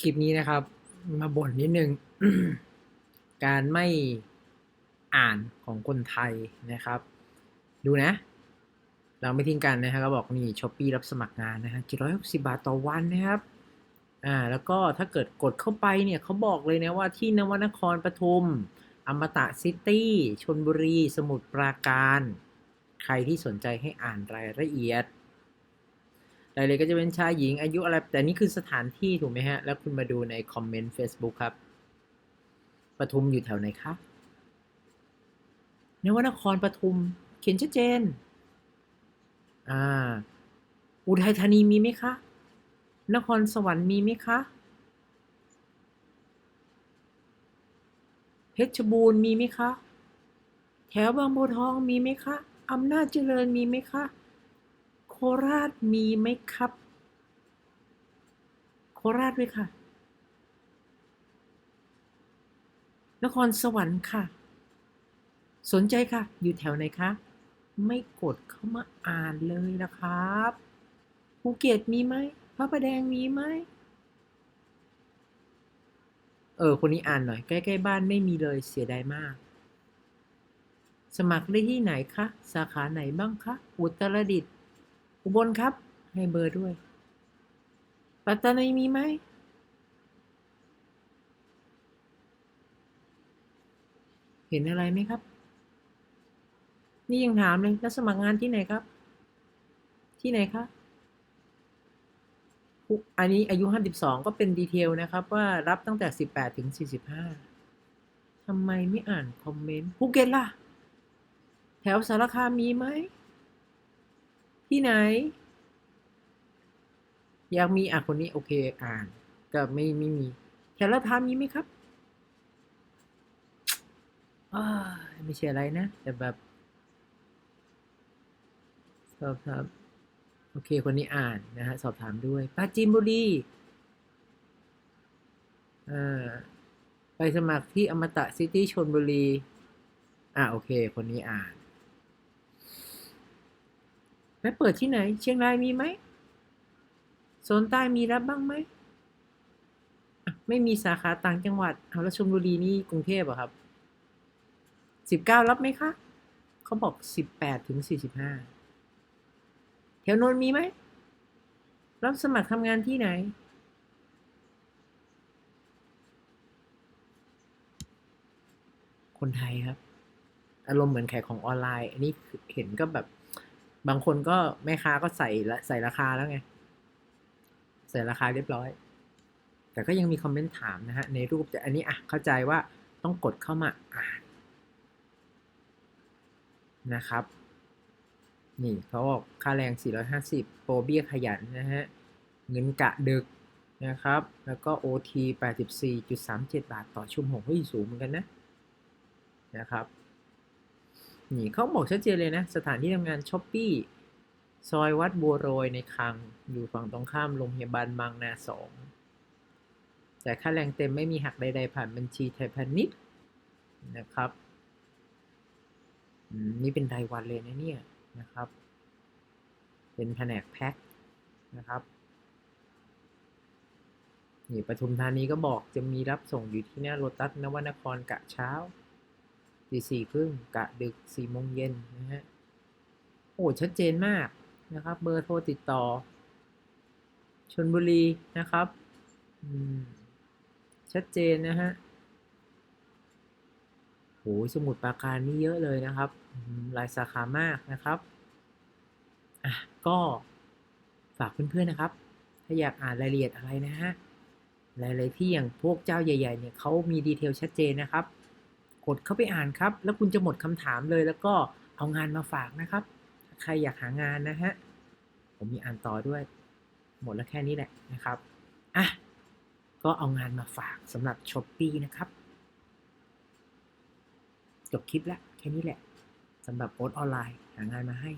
คลิปนี้นะครับ มาบ่นนิดนึง การไม่อ่านของคนไทยนะครับ ดูนะ เราไม่ทิ้งกันนะฮะก็บอกนี่ช้อปปี้รับสมัครงานนะฮะ760บาทต่อวันนะครับอ่าแล้วก็ถ้าเกิดกดเข้าไปเนี่ยเขาบอกเลยนะว่าที่นวนครปฐมอมตะซิตี้ชนบุรี สมุทรปราการ ใครที่สนใจให้อ่านรายละเอียด รายละเอียดก็จะเป็นชายหญิงอายุอะไร แต่นี่คือสถานที่ถูกไหมฮะ แล้วคุณมาดูในคอมเมนต์ Facebook ครับปทุมอยู่แถวไหนคะนวนครปทุม เขียนชัดเจน อ่า อุทัยธานีมีไหมคะ นครสวรรค์มีไหมคะ เพชรบูรณ์มีไหมคะ แถวบางบัวทองมีไหมคะ อำนาจเจริญมีไหมคะ โคราชมีไหมครับ โคราชด้วยค่ะ นครสวรรค์ค่ะ สนใจค่ะ อยู่แถวไหนคะ ไม่กดเข้ามาอ่านเลยนะครับ ภูเก็ตมีไหมพระประแดงมีไหม เออ คนนี้อ่านหน่อย ใกล้ๆบ้านไม่มีเลยเสียดายมาก สมัครได้ที่ไหนคะ สาขาไหนบ้างคะ อุตรดิตถ์ อุบลครับ ให้เบอร์ด้วย ปัตตานีมีไหมเห็นอะไรไหมครับ นี่ยังถามเลยแล้วสมัครงานที่ไหนครับ ที่ไหนคะอันนี้อายุ52ก็เป็นดีเทลนะครับ ว่ารับตั้งแต่18ถึง45ทำไมไม่อ่านคอมเมนต์ภูเก็ตล่ะ แถวสารคามมีไหม ที่ไหน อยากมีอะคนนี้โอเคอ่าน ก็ไม่ไม่มีแถวลาดพร้าวมีไหมครับอไม่ใช่อะไรนะ แต่แบบสอบถามโอเค คนนี้อ่านนะฮะ สอบถามด้วยปาจีนบุรีไปสมัครที่อมตะซิตี้ชนบุรี อ่าโอเค คนนี้อ่าน ไปเปิดที่ไหน เชียงรายมีไหมโซนใต้มีรับบ้างไหมไม่มีสาขาต่างจังหวัดเอาแล้วชลบุรีนี่กรุงเทพเหรอครับสิบเก้ารับไหมคะเขาบอกสิบแปดถึงสี่สิบห้าแถวนนมีไหมรับสมัครทำงานที่ไหน คนไทยครับ อารมณ์เหมือนขายของออนไลน์ อันนี้เห็นก็แบบ บางคนก็แม่ค้าก็ใส่ใส่ราคาแล้วไง ใส่ราคาเรียบร้อย แต่ก็ยังมีคอมเมนต์ถามนะฮะในรูปแต่อันนี้อะเข้าใจว่าต้องกดเข้ามาอ่านนะครับ นี่เขาบอกค่าแรง 450 โปรเบี้ยขยันนะฮะ เงินกะดึกนะครับ แล้วก็ OT 84.37 บาทต่อชั่วโมงเฮ้ยสูงเหมือนกันนะนะครับ นี่เขาบอกชัดเจนเลยนะ สถานที่ทำงานช้อปปี้ซอยวัดบัวโรยในคัง อยู่ฝั่งตรงข้ามโรงพยาบาลบางนาสองแต่ค่าแรงเต็มไม่มีหักใด ๆ ผ่านบัญชีไทยพาณิชย์นะครับนี่เป็นรายวันเลยนะเนี่ยนะครับ เป็นแผนกแพ็คนะครับนี่ปทุมธานีก็บอกจะมีรับส่งอยู่ที่หน้าโรตัสนวนครกะเช้า ตีสี่ครึ่งกะดึกสี่โมงเย็นนะฮะโอ้ชัดเจนมากนะครับ เบอร์โทรติดต่อชนบุรีนะครับชัดเจนนะฮะโหสมุดปราการนี่เยอะเลยนะครับหลายสาขามากนะครับอะก็ฝากเพื่อนๆนะครับ ถ้าอยากอ่านรายละเอียดอะไรนะฮะรายละเอียดที่อย่างพวกเจ้าใหญ่ ๆ เนี่ยเขามีดีเทลชัดเจนนะครับ กดเข้าไปอ่านครับ แล้วคุณจะหมดคำถามเลย แล้วก็เอางานมาฝากนะครับ ใครอยากหางานนะฮะ ผมมีอ่านต่อด้วย หมดแล้วแค่นี้แหละนะครับ อะ ก็เอางานมาฝากสำหรับช้อปปีนะครับ จบคลิปแล้วแค่นี้แหละสำหรับโค้ดออนไลน์หางานมาให้